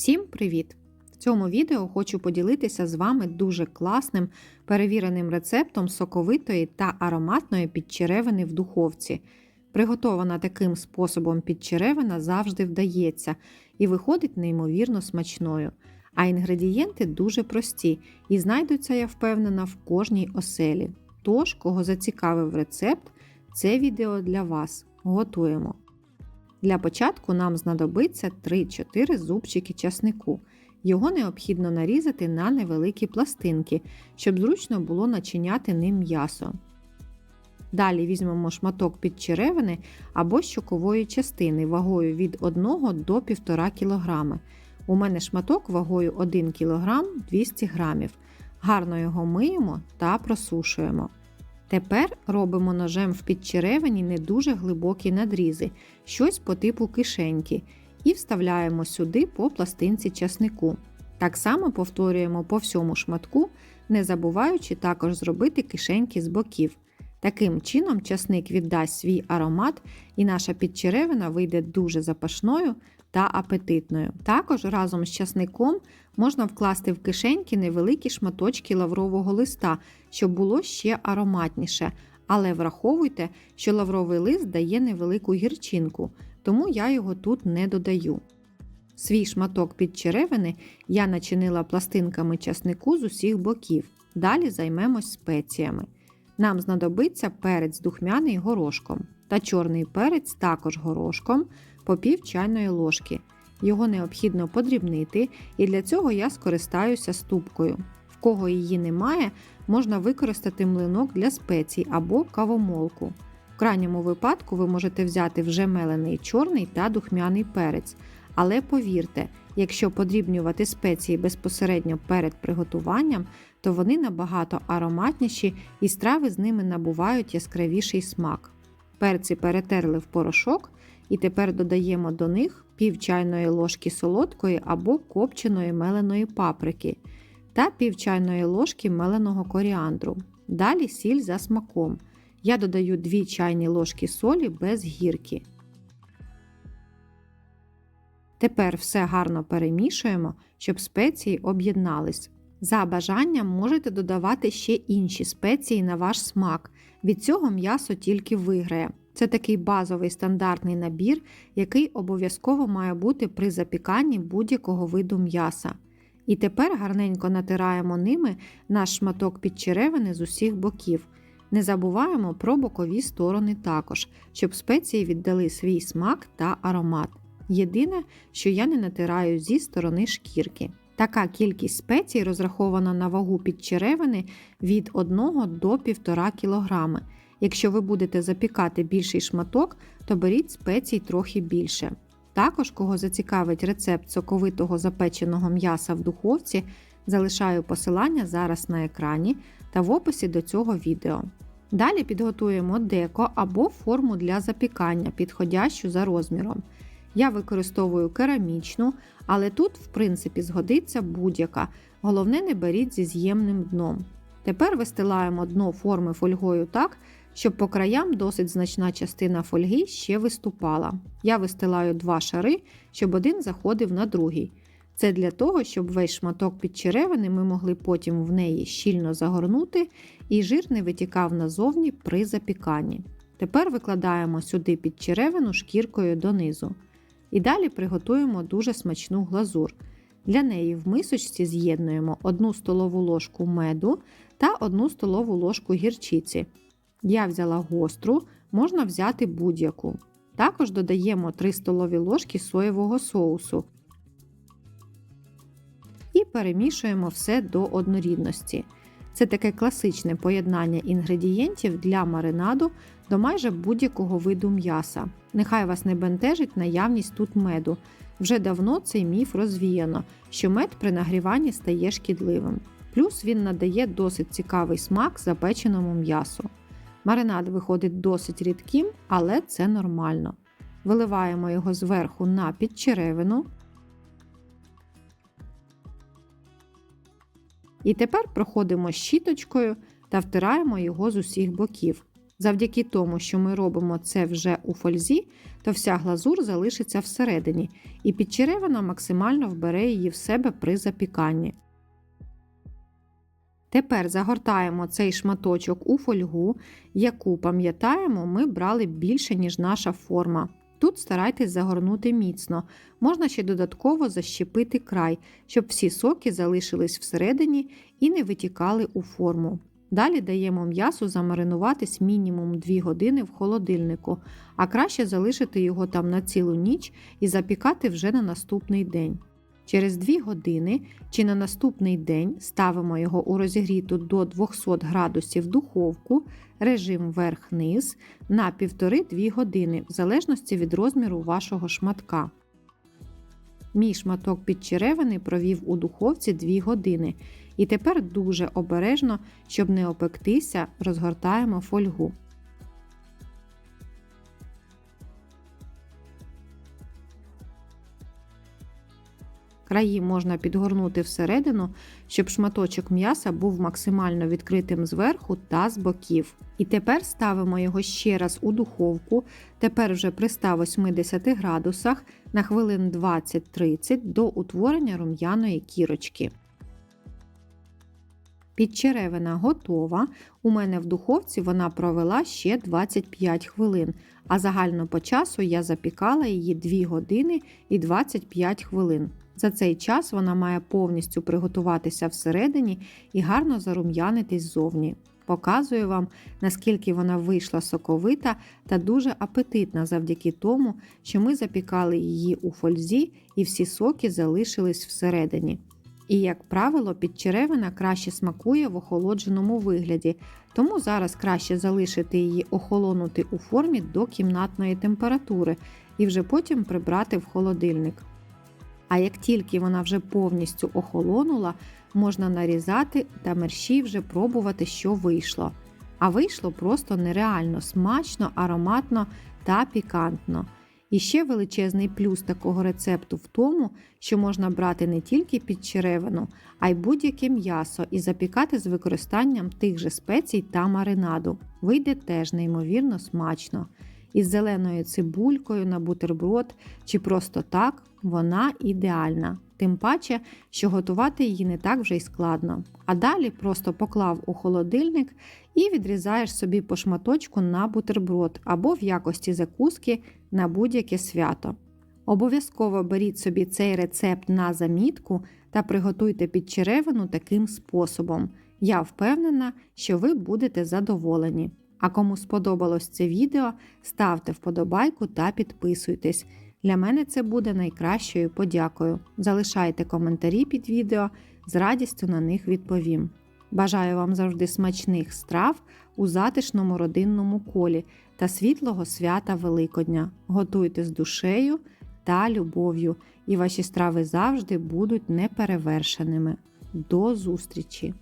Всім привіт! В цьому відео хочу поділитися з вами дуже класним перевіреним рецептом соковитої та ароматної підчеревини в духовці. Приготована таким способом підчеревина завжди вдається і виходить неймовірно смачною. А інгредієнти дуже прості і знайдуться, я впевнена, в кожній оселі. Тож, кого зацікавив рецепт, це відео для вас. Готуємо. Для початку нам знадобиться 3-4 зубчики часнику. Його необхідно нарізати на невеликі пластинки, щоб зручно було начиняти ним м'ясо. Далі візьмемо шматок підчеревини або щокової частини вагою від 1 до 1,5 кг. У мене шматок вагою 1 кг 200 г. Гарно його миємо та просушуємо. Тепер робимо ножем в підчеревині не дуже глибокі надрізи, щось по типу кишеньки, і вставляємо сюди по пластинці часнику. Так само повторюємо по всьому шматку, не забуваючи також зробити кишеньки з боків. Таким чином часник віддасть свій аромат, і наша підчеревина вийде дуже запашною та апетитною. Також разом з часником можна вкласти в кишеньки невеликі шматочки лаврового листа, щоб було ще ароматніше. Але враховуйте, що лавровий лист дає невелику гірчинку, тому я його тут не додаю. Свій шматок підчеревини я начинила пластинками часнику з усіх боків. Далі займемось спеціями. Нам знадобиться перець духмяний горошком та чорний перець також горошком по пів чайної ложки. Його необхідно подрібнити, і для цього я скористаюся ступкою. В кого її немає, можна використати млинок для спецій або кавомолку. В крайньому випадку ви можете взяти вже мелений чорний та духмяний перець. Але повірте, якщо подрібнювати спеції безпосередньо перед приготуванням, то вони набагато ароматніші і страви з ними набувають яскравіший смак. Перці перетерли в порошок і тепер додаємо до них пів чайної ложки солодкої або копченої меленої паприки та пів чайної ложки меленого коріандру. Далі сіль за смаком. Я додаю 2 чайні ложки солі без гірки. Тепер все гарно перемішуємо, щоб спеції об'єднались. За бажанням можете додавати ще інші спеції на ваш смак. Від цього м'ясо тільки виграє. Це такий базовий стандартний набір, який обов'язково має бути при запіканні будь-якого виду м'яса. І тепер гарненько натираємо ними наш шматок підчеревини з усіх боків. Не забуваємо про бокові сторони також, щоб спеції віддали свій смак та аромат. Єдине, що я не натираю зі сторони шкірки. Така кількість спецій розрахована на вагу підчеревини від 1 до 1,5 кг. Якщо ви будете запікати більший шматок, то беріть спецій трохи більше. Також, кого зацікавить рецепт соковитого запеченого м'яса в духовці, залишаю посилання зараз на екрані та в описі до цього відео. Далі підготуємо деко або форму для запікання, підходящу за розміром. Я використовую керамічну, але тут, в принципі, згодиться будь-яка. Головне, не беріть зі з'ємним дном. Тепер вистилаємо дно форми фольгою так, щоб по краям досить значна частина фольги ще виступала. Я вистилаю два шари, щоб один заходив на другий. Це для того, щоб весь шматок підчеревини ми могли потім в неї щільно загорнути і жир не витікав назовні при запіканні. Тепер викладаємо сюди підчеревину шкіркою донизу. І далі приготуємо дуже смачну глазур. Для неї в мисочці з'єднуємо 1 столову ложку меду та 1 столову ложку гірчиці. Я взяла гостру, можна взяти будь-яку. Також додаємо 3 столові ложки соєвого соусу і перемішуємо все до однорідності. Це таке класичне поєднання інгредієнтів для маринаду до майже будь-якого виду м'яса. Нехай вас не бентежить наявність тут меду. Вже давно цей міф розвіяно, що мед при нагріванні стає шкідливим. Плюс він надає досить цікавий смак запеченому м'ясу. Маринад виходить досить рідким, але це нормально. Виливаємо його зверху на підчеревину. І тепер проходимо щіточкою та втираємо його з усіх боків. Завдяки тому, що ми робимо це вже у фользі, то вся глазур залишиться всередині, і підчеревина максимально вбере її в себе при запіканні. Тепер загортаємо цей шматочок у фольгу, яку, пам'ятаємо, ми брали більше, ніж наша форма. Тут старайтесь загорнути міцно, можна ще додатково защепити край, щоб всі соки залишились всередині і не витікали у форму. Далі даємо м'ясу замаринуватись мінімум 2 години в холодильнику, а краще залишити його там на цілу ніч і запікати вже на наступний день. Через 2 години чи на наступний день ставимо його у розігріту до 200 градусів духовку, режим верх-низ на 1,5-2 години, в залежності від розміру вашого шматка. Мій шматок підчеревини провів у духовці 2 години. І тепер дуже обережно, щоб не опектися, розгортаємо фольгу. Краї можна підгорнути всередину, щоб шматочок м'яса був максимально відкритим зверху та з боків. І тепер ставимо його ще раз у духовку, тепер вже при 180 градусах на хвилин 20-30 до утворення рум'яної кірочки. Підчеревина готова. У мене в духовці вона провела ще 25 хвилин, а загально по часу я запікала її 2 години і 25 хвилин. За цей час вона має повністю приготуватися всередині і гарно зарум'янитись ззовні. Показую вам, наскільки вона вийшла соковита та дуже апетитна завдяки тому, що ми запікали її у фользі і всі соки залишились всередині. І, як правило, підчеревина краще смакує в охолодженому вигляді, тому зараз краще залишити її охолонути у формі до кімнатної температури і вже потім прибрати в холодильник. А як тільки вона вже повністю охолонула, можна нарізати та мерщій вже пробувати, що вийшло. А вийшло просто нереально смачно, ароматно та пікантно. І ще величезний плюс такого рецепту в тому, що можна брати не тільки підчеревину, а й будь-яке м'ясо і запікати з використанням тих же спецій та маринаду. Вийде теж неймовірно смачно. Із зеленою цибулькою на бутерброд чи просто так вона ідеальна. Тим паче, що готувати її не так вже й складно. А далі просто поклав у холодильник і відрізаєш собі по шматочку на бутерброд або в якості закуски на будь-яке свято. Обов'язково беріть собі цей рецепт на замітку та приготуйте підчеревину таким способом. Я впевнена, що ви будете задоволені. А кому сподобалось це відео, ставте вподобайку та підписуйтесь. Для мене це буде найкращою подякою. Залишайте коментарі під відео, з радістю на них відповім. Бажаю вам завжди смачних страв у затишному родинному колі та світлого свята Великодня. Готуйте з душею та любов'ю, і ваші страви завжди будуть неперевершеними. До зустрічі!